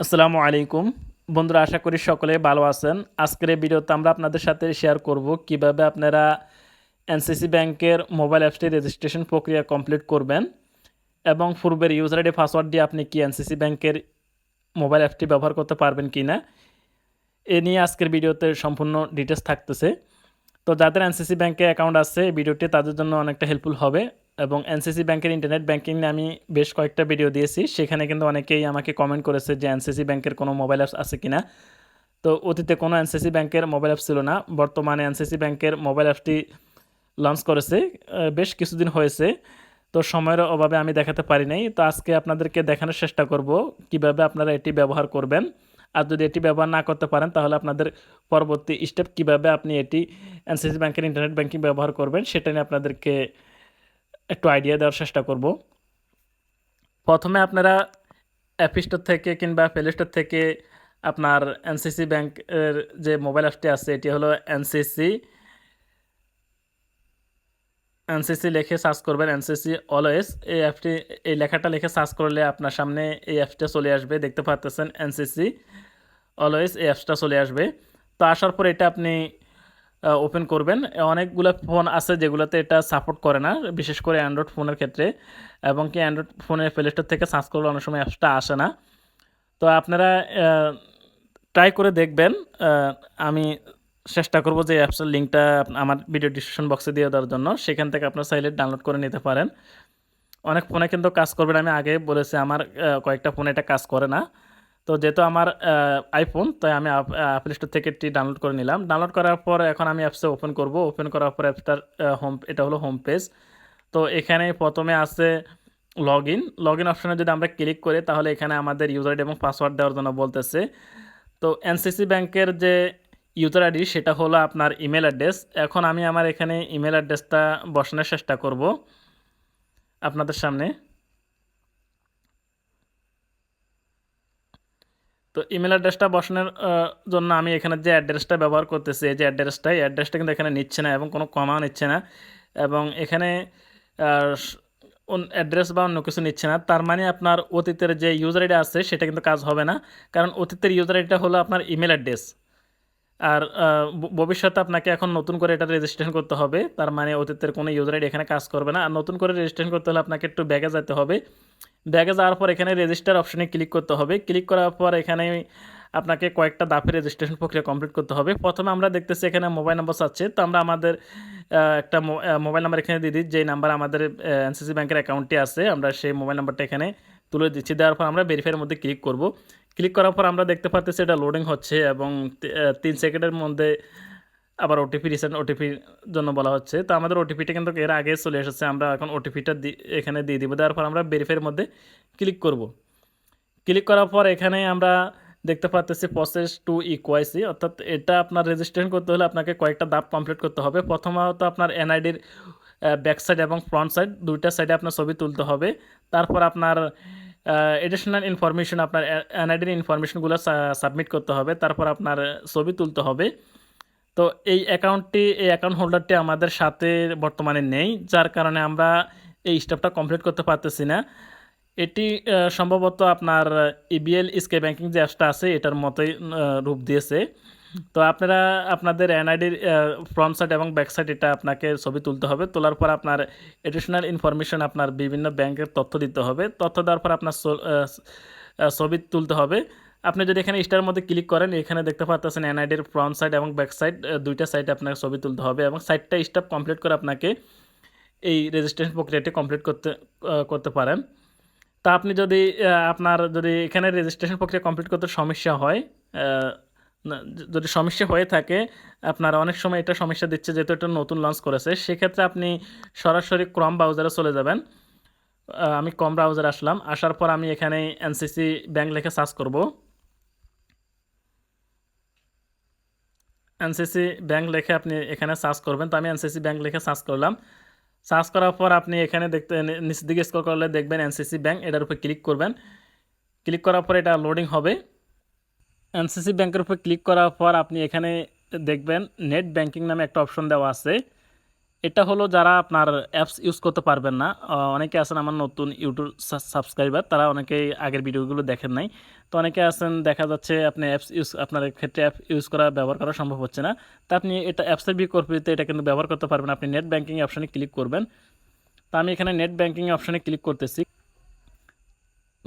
আসসালামু আলাইকুম। বন্ধুরা, আশা করি সকলে ভালো আছেন। আজকের এই ভিডিওতে আমরা আপনাদের সাথে শেয়ার করব কীভাবে আপনারা এনসিসি ব্যাংকের মোবাইল অ্যাপসটি রেজিস্ট্রেশন প্রক্রিয়া কমপ্লিট করবেন এবং পূর্বের ইউজার আইডি পাসওয়ার্ড দিয়ে আপনি কি এনসিসি ব্যাংকের মোবাইল অ্যাপটি ব্যবহার করতে পারবেন কি না এ নিয়ে আজকের ভিডিওতে সম্পূর্ণ ডিটেলস থাকতেছে। তো যাদের এনসিসি ব্যাংকে অ্যাকাউন্ট আছে, এই ভিডিওটি তাদের জন্য অনেকটা হেল্পফুল হবে। এবং এনসিসি ব্যাংকের ইন্টারনেট ব্যাংকিং নিয়ে আমি বেশ কয়েকটা ভিডিও দিয়েছি। সেখানে কিন্তু অনেকেই আমাকে কমেন্ট করেছে যে এনসিসি ব্যাংকের কোনো মোবাইল অ্যাপস আছে কিনা। তো অতীতে কোনো এনসিসি ব্যাংকের মোবাইল অ্যাপস ছিল না। বর্তমানে এনসিসি ব্যাংকের মোবাইল অ্যাপটি লঞ্চ করেছে। বেশ কিছুদিন হয়েছে। তো সময়ের অভাবে আমি দেখাতে পারি নাই। তো আজকে আপনাদেরকে দেখানোর চেষ্টা করব কীভাবে আপনারা এটি ব্যবহার করবেন। আর যদি এটি ব্যবহার না করতে পারেন, তাহলে আপনাদের পরবর্তী স্টেপ কীভাবে আপনি এটি এনসিসি ব্যাংকের ইন্টারনেট ব্যাংকিং ব্যবহার করবেন, সেটা নিয়ে আপনাদেরকে একটু আইডিয়া দেওয়ার চেষ্টা করব। প্রথমে আপনারা অ্যাপ স্টোর থেকে কিংবা প্লে স্টোর থেকে আপনার এনসিসি ব্যাংকের যে মোবাইল অ্যাপটি আছে, এটি হলো এনসিসি এনসিসি লিখে সার্চ করবেন এনসিসি অলওয়েজ এই অ্যাপটি এই লেখাটা লিখে সার্চ করলে আপনার সামনে এই অ্যাপসটা চলে আসবে। দেখতে পাচ্ছেন এনসিসি অলওয়েজ এই অ্যাপসটা চলে আসবে। তো আসার পর এটা আপনি ওপেন করবেন। অনেকগুলো ফোন আছে যেগুলোতে এটা সাপোর্ট করে না, বিশেষ করে অ্যান্ড্রয়েড ফোনের ক্ষেত্রে। এবং কি অ্যান্ড্রয়েড ফোনের প্লে স্টোর থেকে সার্চ করলে অনেক সময় অ্যাপসটা আসে না। তো আপনারা ট্রাই করে দেখবেন। আমি চেষ্টা করব যে অ্যাপসের লিঙ্কটা আমার ভিডিও ডিসক্রিপশন বক্সে দিয়ে দেওয়ার জন্য। সেখান থেকে আপনার চাইলে ডাউনলোড করে নিতে পারেন। অনেক ফোনে কিন্তু কাজ করবে না, আমি আগে বলেছি, আমার কয়েকটা ফোনে এটা কাজ করে না। তো যেহেতু আমার আইফোন তাই আমি অ্যাপল স্টোর থেকে এটি ডাউনলোড করে নিলাম। ডাউনলোড করার পর এখন আমি অ্যাপসে ওপেন করব। ওপেন করার পর অ্যাপসটার হোম এটা হলো হোম পেজ তো এখানে প্রথমে আছে লগ ইন লগ ইন অপশানে যদি আমরা ক্লিক করি, তাহলে এখানে আমাদের ইউজার আইডি এবং পাসওয়ার্ড দেওয়ার জন্য বলতেছে। তো এনসিসি ব্যাংকের যে ইউজার আইডি সেটা হলো আপনার ইমেল অ্যাড্রেস এখন আমি আমার এখানে ইমেল অ্যাড্রেসটা বসানোর চেষ্টা করব আপনাদের সামনে। তো ইমেল অ্যাড্রেসটা বসানোর জন্য আমি এখানে যে অ্যাড্রেসটা ব্যবহার করতেছি, এই যে অ্যাড্রেসটা এই অ্যাড্রেসটা কিন্তু এখানে নিচ্ছে না এবং কোনো কমা নিচ্ছে না এবং এখানে অ্যাড্রেস বা অন্য কিছু নিচ্ছে না। তার মানে আপনার অতীতের যে ইউজার আইডি আছে, সেটা কিন্তু কাজ হবে না। কারণ অতীতের ইউজার আইডিটা হলো আপনার ইমেল অ্যাড্রেস আর ভবিষ্যতে আপনাকে এখন নতুন করে এটা রেজিস্ট্রেশন করতে হবে। তার মানে অতীতের কোনো ইউজার আইডি এখানে কাজ করবে না। আর নতুন করে রেজিস্ট্রেশন করতে হলে আপনাকে একটু ব্যাগে যেতে হবে। ব্যাগে যাওয়ার পর এখানে রেজিস্টার অপশনে ক্লিক করতে হবে। ক্লিক করার পর এখানে আপনাকে কয়েকটা ধাপে রেজিস্ট্রেশন প্রক্রিয়া কমপ্লিট করতে হবে। প্রথমে আমরা দেখতেছি এখানে মোবাইল নাম্বার চাচ্ছে তো আমরা আমাদের একটা মোবাইল নাম্বার এখানে দিয়ে দিই। যেই নাম্বার আমাদের এনসিসি ব্যাংকের অ্যাকাউন্টটি আছে, আমরা সেই মোবাইল নাম্বারটা এখানে তুলে দিচ্ছি। দেওয়ার পর আমরা ভেরিফাইয়ের মধ্যে ক্লিক করব। ক্লিক করার পর আমরা দেখতে পাচ্ছি এটা লোডিং হচ্ছে এবং তিন সেকেন্ডের মধ্যে আবার ওটিপি রিসেন্ট ওটিপির জন্য বলা হচ্ছে। তো আমাদের ওটিপিটা কিন্তু এর আগে চলে এসেছে, আমরা এখন ওটিপিটা এখানে দিয়ে দিব। দেওয়ার পর আমরা ভেরিফাইয়ের মধ্যে ক্লিক করব। ক্লিক করার পর এখানে আমরা দেখতে পাচ্ছি প্রসেস টু ইকোয়াইসি অর্থাৎ এটা আপনার রেজিস্ট্রেশন করতে হলে আপনাকে কয়েকটা ধাপ কমপ্লিট করতে হবে। প্রথমত আপনার এনআইডির ব্যাক সাইড এবং ফ্রন্ট সাইড দুইটা সাইডে আপনার ছবি তুলতে হবে। তারপর আপনার এডিশনাল ইনফরমেশন আপনার এনআইডির ইনফরমেশনগুলো সাবমিট করতে হবে, তারপর আপনার ছবি তুলতে হবে। তো এই অ্যাকাউন্টটি এই অ্যাকাউন্ট হোল্ডারটি আমাদের সাথে বর্তমানে নেই, যার কারণে আমরা এই স্টেপটা কমপ্লিট করতে পারতেছি না। এটি সম্ভবত আপনার ইবিএল স্কে ব্যাংকিং যে অ্যাপসটা আছে, এটার মতোই রূপ দিয়েছে। তো আপনারা আপনাদের এনআইডির ফ্রন্ট সাইড এবং ব্যাক সাইড এটা আপনাকে ছবি তুলতে হবে। তোলার পর আপনার এডিশনাল ইনফরমেশন আপনার বিভিন্ন ব্যাংকের তথ্য দিতে হবে। তথ্য দেওয়ার পর আপনার ছবি তুলতে হবে। আপনি যদি এখানে স্টার মধ্যে ক্লিক করেন, এখানে দেখতে পাচ্ছেন এনআইডির ফ্রন্ট সাইড এবং ব্যাক সাইড দুইটা সাইডে আপনাকে ছবি তুলতে হবে এবং সাইডটা স্টেপ কমপ্লিট করে আপনাকে এই রেজিস্ট্রেশন প্রক্রিয়াটি কমপ্লিট করতে করতে পারেন। তা আপনি যদি আপনার যদি এখানে রেজিস্ট্রেশন প্রক্রিয়া কমপ্লিট করতে সমস্যা হয় যদি সমস্যা হয়ে থাকে, আপনার অনেক সময় এটা সমস্যা দিচ্ছে, যেহেতু এটা নতুন লঞ্চ করেছে, সেক্ষেত্রে আপনি সরাসরি ক্রম ব্রাউজারে চলে যাবেন। আমি ক্রম ব্রাউজার আসলাম, আসার পর আমি এখানে এনসিসি ব্যাংক লিখে সার্চ করব। এনসিসি ব্যাংক লিখে আপনি এখানে সার্চ করবেন, তো আমি এনসিসি ব্যাংক লিখে সার্চ করলাম। সার্চ করার পর আপনি এখানে দেখতে নিচের দিকে স্ক্রল করলে দেখবেন এনসিসি ব্যাংক এটার উপর ক্লিক করবেন। ক্লিক করার পর এটা লোডিং হবে। এনসিসি ব্যাংকের উপর ক্লিক করার পর আপনি এখানে দেখবেন নেট ব্যাংকিং নামে একটা অপশন দেওয়া আছে। এটা হলো যারা আপনার অ্যাপস ইউজ করতে পারবেন না। অনেকে আছেন আমার নতুন ইউটিউব সাবস্ক্রাইবার তারা অনেকেই আগের ভিডিওগুলো দেখেন নাই। তো অনেকে আছেন, দেখা যাচ্ছে আপনি অ্যাপস ইউজ আপনার ক্ষেত্রে অ্যাপ ইউজ করা ব্যবহার করা সম্ভব হচ্ছে না। তা আপনি এটা অ্যাপসের বিকল্পতে এটা কিন্তু ব্যবহার করতে পারবেন। আপনি নেট ব্যাংকিং অপশানে ক্লিক করবেন। তো আমি এখানে নেট ব্যাংকিং অপশানে ক্লিক করতেছি।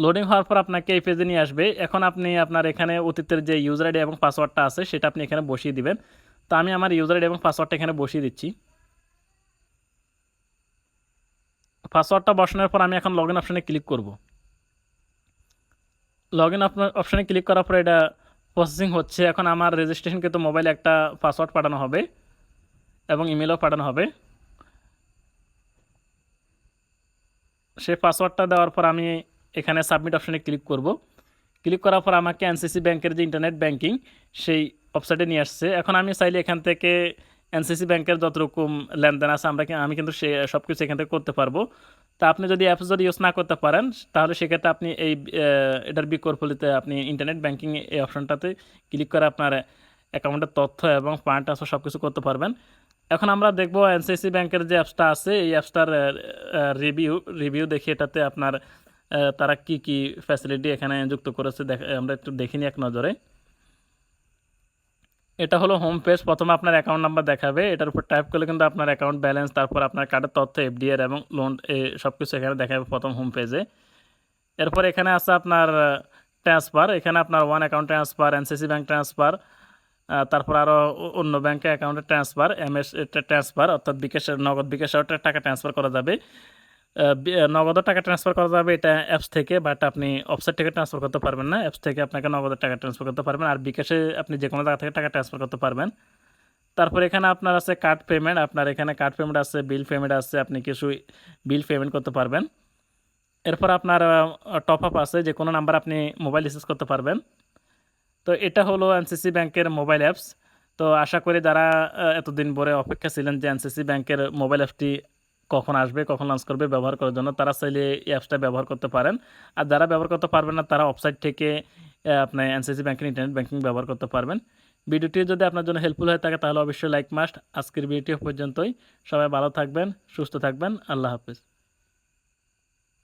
লোডিং হওয়ার পর আপনাকে এই পেজে নিয়ে আসবে। এখন আপনি আপনার এখানে অতীতের যে ইউজার আইডি এবং পাসওয়ার্ডটা আছে, সেটা আপনি এখানে বসিয়ে দিবেন। তো আমি আমার ইউজার আইডি এবং পাসওয়ার্ডটা এখানে বসিয়ে দিচ্ছি। পাসওয়ার্ডটা বসানোর পর আমি এখন লগ ইন অপশানে ক্লিক করব। লগ ইন অপশানে ক্লিক করার পর এটা প্রসেসিং হচ্ছে। এখন আমার রেজিস্ট্রেশনকে তো মোবাইলে একটা পাসওয়ার্ড পাঠানো হবে এবং ইমেলও পাঠানো হবে। সেই পাসওয়ার্ডটা দেওয়ার পর আমি এখানে সাবমিট অপশানে ক্লিক করব। ক্লিক করার পর আমাকে এনসিসি ব্যাংকের যে ইন্টারনেট ব্যাংকিং সেই ওয়েবসাইটে নিয়ে আসছে। এখন আমি চাইলে এখান থেকে এনসিসি ব্যাংকের যত রকম লেনদেন আছে, আমরা আমি কিন্তু সে সব কিছু এখান থেকে করতে পারব। তা আপনি যদি অ্যাপস যদি ইউজ না করতে পারেন, তাহলে সেক্ষেত্রে আপনি এই এটার বিকল্পলিতে আপনি ইন্টারনেট ব্যাংকিং এই অপশনটাতে ক্লিক করে আপনার অ্যাকাউন্টের তথ্য এবং ফান্ড ট্রান্সফার সব কিছু করতে পারবেন। এখন আমরা দেখব এনসিসি ব্যাংকের যে অ্যাপসটা আছে, এই অ্যাপসটার রিভিউ রিভিউ দেখি এটাতে আপনার তারা কি কি ফ্যাসিলিটি এখানে যুক্ত করেছে আমরা একটু দেখিনি এক নজরে। এটা হলো হোম পেজ প্রথমে আপনার অ্যাকাউন্ট নাম্বার দেখাবে, এটার উপর টাইপ করলে কিন্তু আপনার অ্যাকাউন্ট ব্যালেন্স তারপর আপনার কার্ডের তথ্য এফডিআর এবং লোন সব কিছু এখানে দেখাবে প্রথম হোম পেজে এরপর এখানে আছে আপনার ট্রান্সফার এখানে আপনার one account transfer NCC bank transfer তারপর আরও অন্য ব্যাংকে অ্যাকাউন্টে ট্রান্সফার এমএস ট্রান্সফার অর্থাৎ বিকাশের, নগদ বিকাশেও টাকা ট্রান্সফার করা যাবে। নগদও টাকা ট্রান্সফার করা যাবে এটা অ্যাপস থেকে বাট আপনি অফসাইট থেকে ট্রান্সফার করতে পারবেন না। অ্যাপস থেকে আপনাকে নগদের টাকা ট্রান্সফার করতে পারবেন, আর বিকাশে আপনি যে কোনো জায়গা থেকে টাকা ট্রান্সফার করতে পারবেন। তারপর এখানে আপনার আছে কার্ড পেমেন্ট আপনার এখানে কার্ড পেমেন্ট আছে বিল পেমেন্ট আছে, আপনি কিছু বিল পেমেন্ট করতে পারবেন। এরপর আপনার টপ আপ আছে, যে কোনো নাম্বার আপনি মোবাইল রিচার্জ করতে পারবেন। তো এটা হলো এনসিসি ব্যাংকের মোবাইল অ্যাপস তো আশা করি যারা এতদিন পরে অপেক্ষা ছিলেন যে এনসিসি ব্যাংকের মোবাইল অ্যাপসটি কখন আসবে, কখন লঞ্চ করবে ব্যবহার করার জন্য, তারা চাইলে এই অ্যাপসটা ব্যবহার করতে পারেন। আর যারা ব্যবহার করতে পারবেন না, তারা ওয়েবসাইট থেকে আপনার এনসিসি ব্যাঙ্কিং ইন্টারনেট ব্যাঙ্কিং ব্যবহার করতে পারবেন। ভিডিওটি যদি আপনার জন্য হেল্পফুল হয়ে থাকে, তাহলে অবশ্যই লাইক মাস্ট আজকের ভিডিওটি পর্যন্তই। সবাই ভালো থাকবেন, সুস্থ থাকবেন। আল্লাহ হাফিজ।